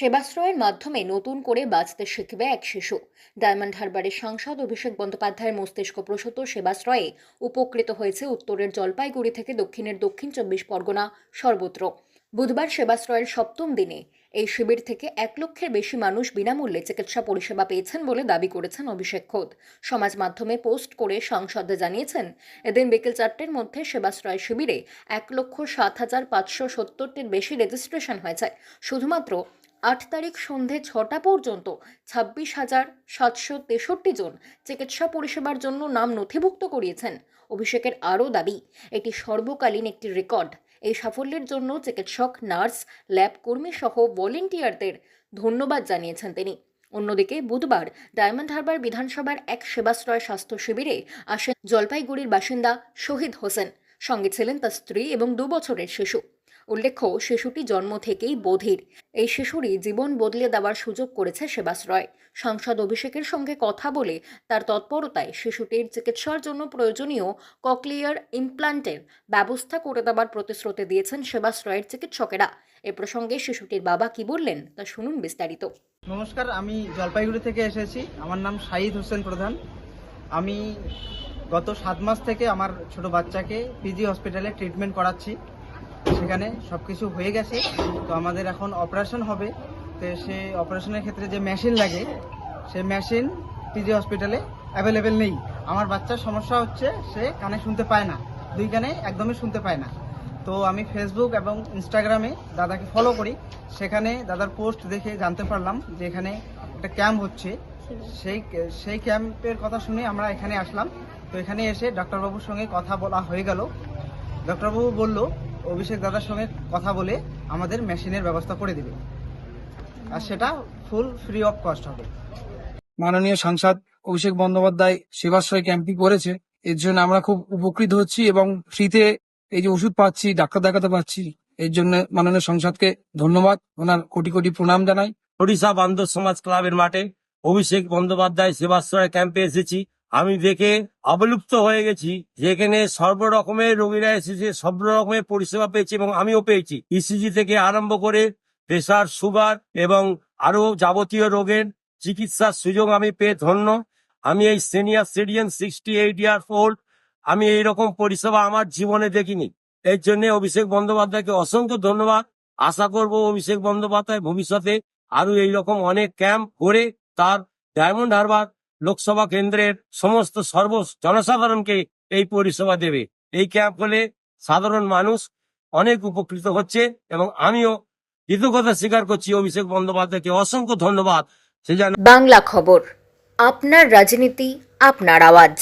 সেবাশ্রয়ের মাধ্যমে নতুন করে বাঁচতে শিখবে এক শিশু। ডায়মন্ড হারবারের সাংসদ অভিষেক বন্দ্যোপাধ্যায়ের মস্তিষ্ক প্রসূত সেবাশ্রয়ে উপকৃত হয়েছে উত্তরের জলপাইগুড়ি থেকে দক্ষিণের দক্ষিণ চব্বিশ পরগনা সর্বত্র। বুধবার সেবাশ্রয়ের সপ্তম দিনে এই শিবির থেকে এক লক্ষের বেশি মানুষ বিনামূল্যে চিকিৎসা পরিষেবা পেয়েছেন বলে দাবি করেছেন অভিষেক খোদ। সমাজ মাধ্যমে পোস্ট করে সাংসদ জানিয়েছেন, এদিন বিকেল চারটের মধ্যে সেবাশ্রয় শিবিরে এক লক্ষ সাত হাজার পাঁচশো সত্তরটির বেশি রেজিস্ট্রেশন হয়েছে। শুধুমাত্র আট তারিখ সন্ধে ছটা পর্যন্ত ছাব্বিশ হাজার সাতশো তেষট্টি জন চিকিৎসা পরিষেবার জন্য নাম নথিভুক্ত করিয়েছেন। অভিষেকের আরও দাবি, এটি সর্বকালীন একটি রেকর্ড। এই সাফল্যের জন্য চিকিৎসক, নার্স, ল্যাব কর্মী সহ ভলেন্টিয়ারদের ধন্যবাদ জানিয়েছেন তিনি। অন্যদিকে বুধবার ডায়মন্ড হারবার বিধানসভার এক সেবাশ্রয় স্বাস্থ্য শিবিরে আসেন জলপাইগুড়ির বাসিন্দা শহীদ হোসেন। সঙ্গে ছিলেন তার স্ত্রী এবং দু বছরের শিশু। উল্লেখ্য, শিশুটি জন্ম থেকেই বধির। এই শিশুরই জীবন বদলে দেওয়ার সুযোগ করেছে সেবাশ্রয়। সাংসদ অভিষেকের সঙ্গে কথা বলে তার তৎপরতায় শিশুটির চিকিৎসার জন্য প্রয়োজনীয় ককলিয়ার ইমপ্লান্টের ব্যবস্থা করে দেওয়ার প্রতিশ্রুতি দিয়েছেন সেবাশ্রয়ের চিকিৎসকেরা। এ প্রসঙ্গে শিশুটির বাবা কি বললেন তা শুনুন বিস্তারিত। নমস্কার, আমি জলপাইগুড়ি থেকে এসেছি। আমার নাম শাহিদ হোসেন প্রধান। আমি গত সাত মাস থেকে আমার ছোট বাচ্চাকে পিজি হসপিটালে ট্রিটমেন্ট করাচ্ছি। সেখানে সব কিছু হয়ে গেছে। তো আমাদের এখন অপারেশন হবে। তো সেই অপারেশনের ক্ষেত্রে যে মেশিন লাগে সেই মেশিন পিজি হসপিটালে অ্যাভেলেবেল নেই। আমার বাচ্চার সমস্যা হচ্ছে, সে কানে শুনতে পায় না। দুই কানে একদমই শুনতে পায় না। তো আমি ফেসবুক এবং ইনস্টাগ্রামে দাদাকে ফলো করি। সেখানে দাদার পোস্ট দেখে জানতে পারলাম যে এখানে একটা ক্যাম্প হচ্ছে। সেই সেই ক্যাম্পের কথা শুনে আমরা এখানে আসলাম। তো এখানে এসে ডক্টরবাবুর সঙ্গে কথা বলা হয়ে গেল। ডক্টরবাবু বলল অভিষেক দাদার সঙ্গে কথা বলে আমাদের মেশিনের ব্যবস্থা করে দিবে। আর সেটা ফুল ফ্রি অফ কস্ট হবে। মাননীয় সাংসদ অভিষেক বন্দ্যোপাধ্যায় সেবাশ্রয় ক্যাম্পিং করেছে। এর জন্য আমরা খুব উপকৃত হচ্ছি এবং ফ্রিতে এই যে ওষুধ পাচ্ছি ডাক্তার দেখাতে পাচ্ছি এর জন্য মাননীয় সংসদকে ধন্যবাদ। ওনার কোটি কোটি প্রণাম জানাই। ওড়িশা বান্ধব সমাজ ক্লাবের মাঠে অভিষেক বন্দ্যোপাধ্যায় সেবাশ্রয় ক্যাম্পে এসেছি। আমি দেখে অবলুপ্ত হয়ে গেছি। যেখানে সর্ব রকমের রোগীরা এসেছে সব রকমের পরিষেবা পেয়েছে এবং আমিও পেয়েছি। ইসিজি থেকে আরম্ভ করে প্রেশার সুগার এবং আরও যাবতীয় রোগের চিকিৎসার সুযোগ আমি পেয়ে ধন্য। আমি এই senior citizen sixty eight year old. আমি এই রকম পরিষেবা আমার জীবনে দেখিনি। এর জন্য অভিষেক বন্দ্যোপাধ্যায়কে অসংখ্য ধন্যবাদ। আশা করব অভিষেক বন্দ্যোপাধ্যায় ভবিষ্যতে আরও এইরকম অনেক ক্যাম্প করে তার ডায়মন্ড হারবার লোকসভা কেন্দ্রের সমস্ত সর্ব জনসাধারণকে এই পরিষেবা দেবে। এই ক্যাম্প হলে সাধারণ মানুষ অনেক উপকৃত হচ্ছে এবং আমিও কৃতজ্ঞতা স্বীকার করছি অভিষেক বন্দ্যোপাধ্যায়কে। অসংখ্য ধন্যবাদ। সে বাংলা খবর, আপনার রাজনীতি, আপনার আওয়াজ।